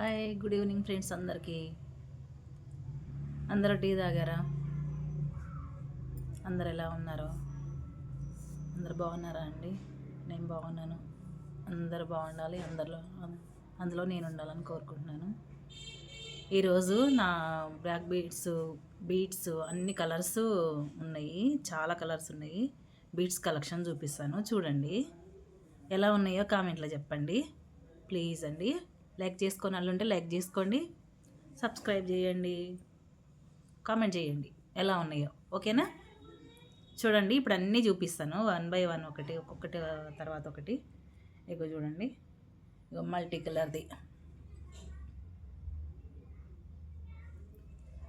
Hi good evening friends అందరికీ. అందరూ tea తాగారా? అందరు ఎలా ఉన్నారో? అందరు బాగున్నారా అండి? నేను బాగున్నాను. అందరు బాగుండాలి అందరిలో అందులో నేను ఉండాలని కోరుకుంటున్నాను. ఈరోజు నా బ్లాక్ బీడ్స్ బీడ్స్ అన్ని కలర్స్ ఉన్నాయి. చాలా కలర్స్ ఉన్నాయి. బీడ్స్ కలెక్షన్ చూపిస్తాను. చూడండి. ఎలా ఉన్నాయో కామెంట్లో చెప్పండి. ప్లీజ్ అండి. లైక్ చేసుకొని వాళ్ళు ఉంటే లైక్ చేసుకోండి సబ్స్క్రైబ్ చేయండి కామెంట్ చేయండి ఎలా ఉన్నాయో ఓకేనా? చూడండి ఇప్పుడు అన్నీ చూపిస్తాను. వన్ బై వన్ ఒకటి ఒక్కొక్కటి తర్వాత ఒకటి. ఇగో చూడండి ఇగో మల్టీ కలర్ది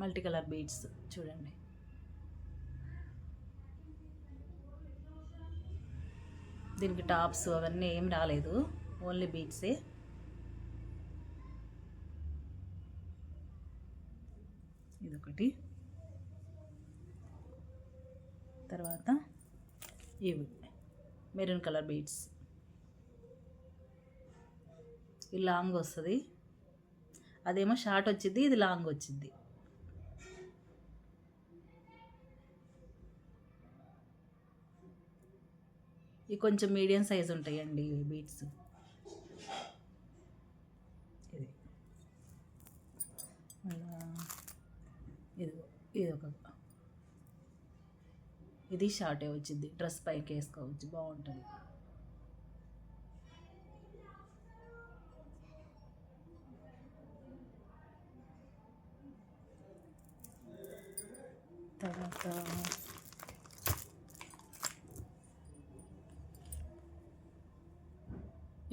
మల్టీ కలర్ బీడ్స్ చూడండి. దీనికి టాప్స్ అవన్నీ ఏం రాలేదు ఓన్లీ బీడ్సే ఇదొకటి. తర్వాత ఇవి. మెరూన్ కలర్ బీడ్స్ ఇది లాంగ్ వస్తుంది. అదేమో షార్ట్ వచ్చింది ఇది లాంగ్ వచ్చింది ఇవి కొంచెం మీడియం సైజ్ ఉంటాయండి బీట్స్ బీడ్స్ ఇది మళ్ళా ఇది ఒక ఇది షార్టే వచ్చింది. డ్రెస్ పైకి వేసుకోవచ్చు. బాగుంటుంది. తర్వాత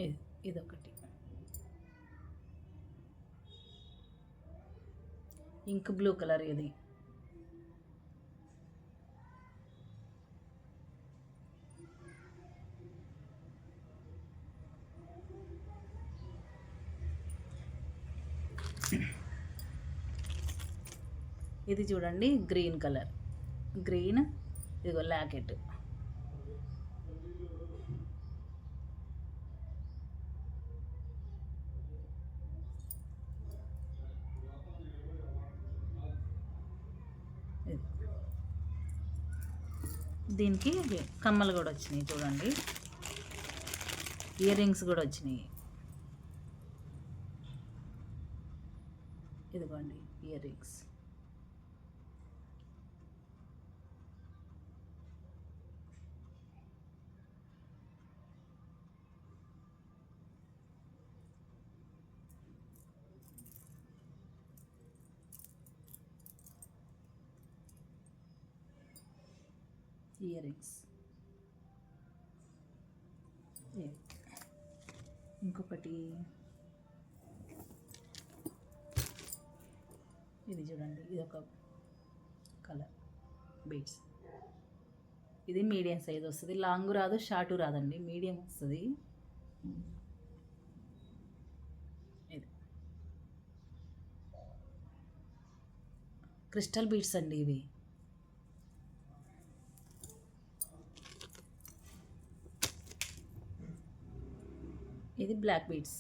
ఇది ఇదొకటి. ఇంక్ బ్లూ కలర్ ఇది. ఇది చూడండి గ్రీన్ కలర్. గ్రీన్ ఇదిగో లాకెట్. దీనికి కమ్మలు కూడా వచ్చినాయి చూడండి. ఇయర్ రింగ్స్ కూడా వచ్చినాయి. ఇదిగోండి ఇయర్ రింగ్స్. ఇయర్ రింగ్స్ ఇంకొకటి. ఇది చూడండి ఇది ఒక కలర్ బీట్స్ ఇది మీడియం సైజ్ వస్తుంది. లాంగ్ రాదు షార్ట్ రాదండి. మీడియం వస్తుంది. ఇది. క్రిస్టల్ బీట్స్ అండి ఇవి. ఇది బ్లాక్ బీడ్స్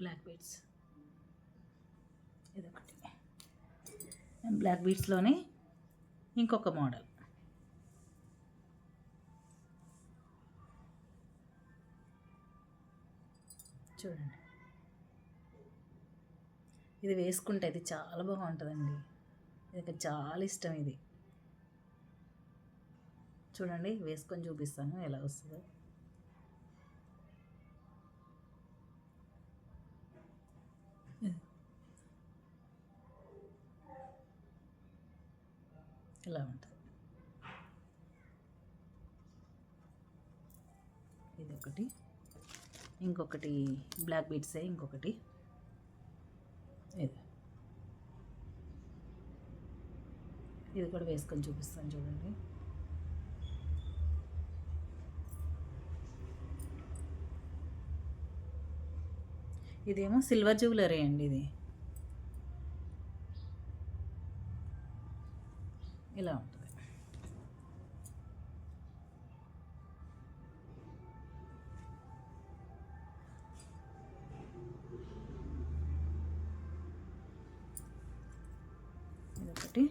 బ్లాక్ బీడ్స్ ఇదొకటి. బ్లాక్ బీడ్స్లోనే ఇంకొక మోడల్. చూడండి. ఇది వేసుకుంటే ఇది చాలా బాగుంటుందండి. ఇది చాలా ఇష్టం ఇది. చూడండి వేసుకొని చూపిస్తాను ఎలా వస్తుందో. ఇలా ఉంటుంది. ఇది ఒకటి ఇంకొకటి బ్లాక్ బీట్సే ఇంకొకటి. ఇది. ఇది కూడా వేసుకొని చూపిస్తాను చూడండి. ఇదేమో సిల్వర్ జ్యువెలరీ అండి ఇది. ఇలా ఉంటుంది. ఇదొకటి.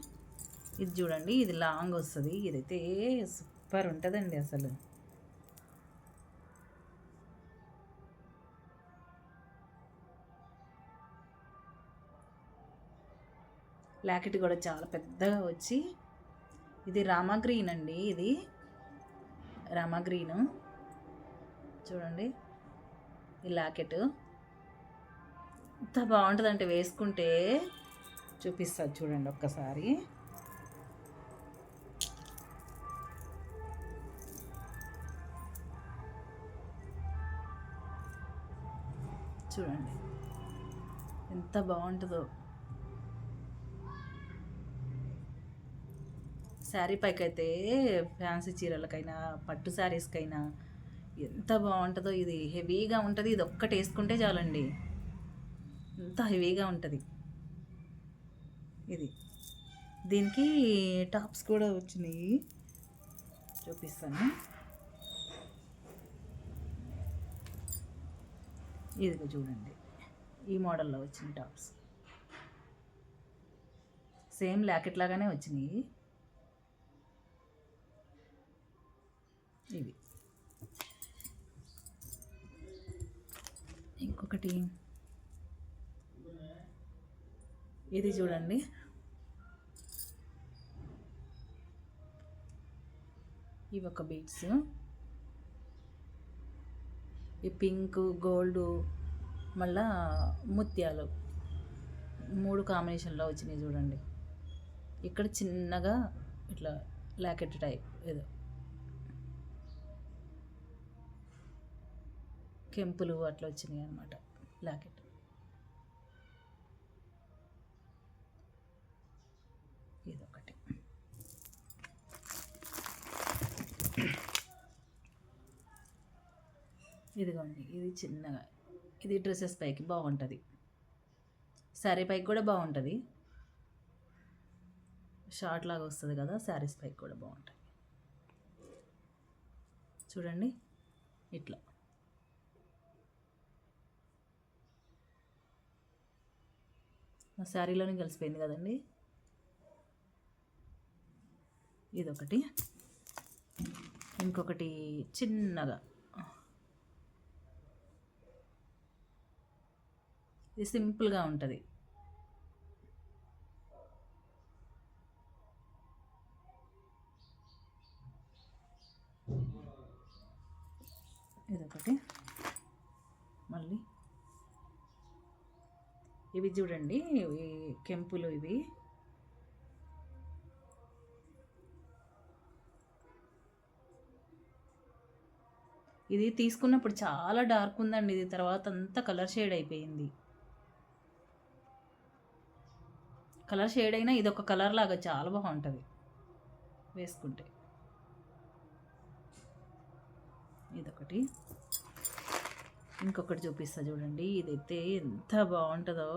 ఇది చూడండి ఇది లాంగ్ వస్తుంది. ఇదైతే సూపర్ ఉంటుందండి అసలు. లాకెట్ కూడా చాలా పెద్దగా వచ్చి ఇది రామా గ్రీన్ అండి ఇది రామా గ్రీన్. చూడండి ఈ లాకెట్. ఎంత బాగుంటుందంటే వేసుకుంటే చూపిస్తుంది చూడండి ఒక్కసారి. చూడండి ఎంత బాగుంటుందో. శారీ పైకి అయితే ఫ్యాన్సీ చీరలకైనా పట్టు శారీస్కైనా ఎంత బాగుంటుందో ఇది. హెవీగా ఉంటుంది. ఇది ఒక్కటి వేసుకుంటే చాలండి. ఎంత హెవీగా ఉంటుంది. ఇది. దీనికి టాప్స్ కూడా వచ్చినాయి. చూపిస్తాను. ఇదిగో చూడండి. ఈ మోడల్లో వచ్చిన టాప్స్. సేమ్ లాకెట్ లాగానే వచ్చినాయి. ఇవి ఇంకొకటి. ఇది చూడండి. ఇవి ఒక బీట్స్. ఈ పింక్ గోల్డ్ మళ్ళా ముత్యాలు. మూడు కాంబినేషన్లో వచ్చినాయి చూడండి. ఇక్కడ చిన్నగా ఇట్లా లాకెట్ టైప్ ఏదో. కెంపులు అట్లా వచ్చినాయి అనమాట లాకెట్. ఇదొకటి. ఇదిగోండి ఇది చిన్నగా. ఇది డ్రెస్సెస్ పైకి బాగుంటుంది. శారీ పైకి కూడా బాగుంటుంది. షార్ట్ లాగా వస్తుంది కదా శారీస్ పైకి కూడా బాగుంటుంది చూడండి ఇట్లా. నా శారీలోనే కలిసిపోయింది కదండి. ఇదొకటి. ఇంకొకటి చిన్నగా. ఇది సింపుల్గా ఉంటుంది. ఇదొకటి. ఇవి చూడండి ఇవి కెంపులు ఇవి. ఇది తీసుకున్నప్పుడు చాలా డార్క్ ఉందండి ఇది తర్వాత అంతా కలర్ షేడ్ అయిపోయింది. కలర్ షేడ్ అయినా ఇది ఒక కలర్ లాగా చాలా బాగుంటుంది వేసుకుంటే. ఇదొకటి. ఇంకొకటి చూపిస్తా చూడండి. ఇదైతే ఎంత బాగుంటుందో.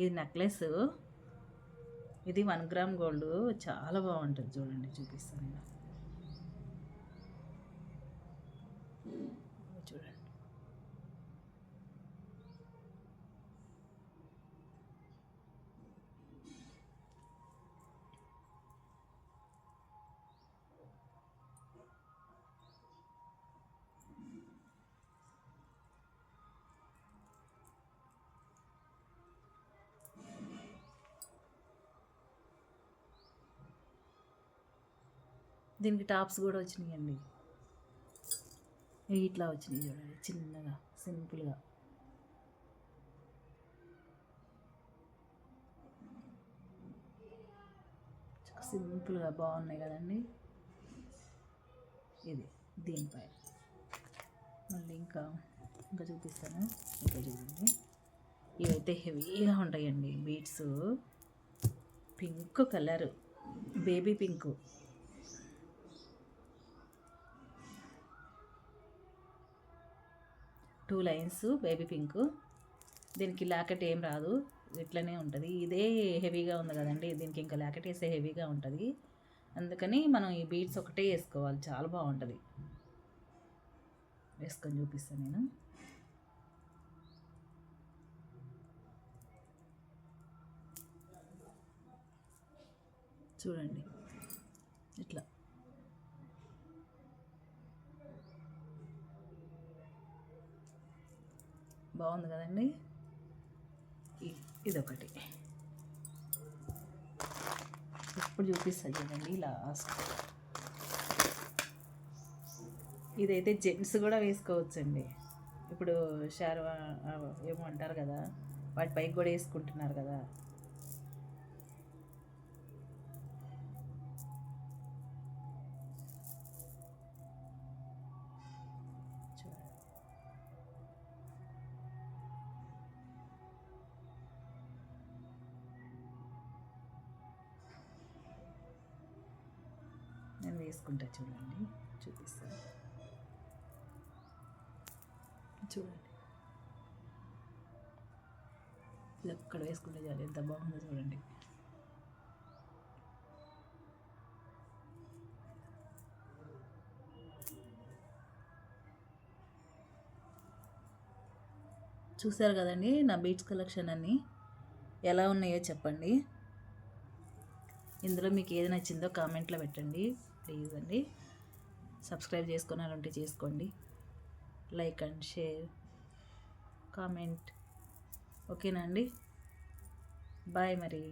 ఇది నెక్లెస్. ఇది వన్ గ్రామ్ గోల్డ్. చాలా బాగుంటుంది చూడండి చూపిస్తాను నేను. దీనికి టాప్స్ కూడా వచ్చినాయండి. ఇట్లా వచ్చినాయి చూడండి చిన్నగా సింపుల్గా. సింపుల్గా బాగున్నాయి కదండి. ఇది దీనిపై. మళ్ళీ ఇంకా ఇంకా చూపిస్తాను. ఇంకా చూడండి. ఇవైతే హెవీగా ఉంటాయండి beads. Pink colour baby pink. Two lines baby pink. దీనికి లాకెట్ ఏం రాదు ఇట్లనే ఉంటుంది. ఇదే హెవీగా ఉంది కదండి దీనికి ఇంకా లాకెట్ వేస్తే హెవీగా ఉంటుంది. అందుకని మనం ఈ బీట్స్ ఒకటే వేసుకోవాలి చాలా బాగుంటుంది. వేసుకొని చూపిస్తాను నేను. చూడండి ఇట్లా. బాగుంది కదండి? ఇదొకటి. ఇప్పుడు చూపిస్తాను చూడండి లాస్ట్ ఇదైతే జెంట్స్ కూడా వేసుకోవచ్చండి. ఇప్పుడు షార్వా ఏమో అంటారు కదా వాటి పైకి కూడా వేసుకుంటున్నారు కదా. నేను వేసుకుంటా చూడండి చూపిస్తాను. చూడండి. ఇది ఒక్కడ వేసుకుంటే చాలు ఎంత బాగుందో చూడండి. చూసారు కదండి నా బీట్స్ కలెక్షన్ అన్నీ? ఎలా ఉన్నాయో చెప్పండి. ఇందులో మీకు ఏది నచ్చిందో కామెంట్లో పెట్టండి. ప్లీజ్ అండి. సబ్స్క్రైబ్ చేసుకున్నారంటే చేసుకోండి. Like and share. కామెంట్. ఓకేనా అండి? బాయ్ మరి.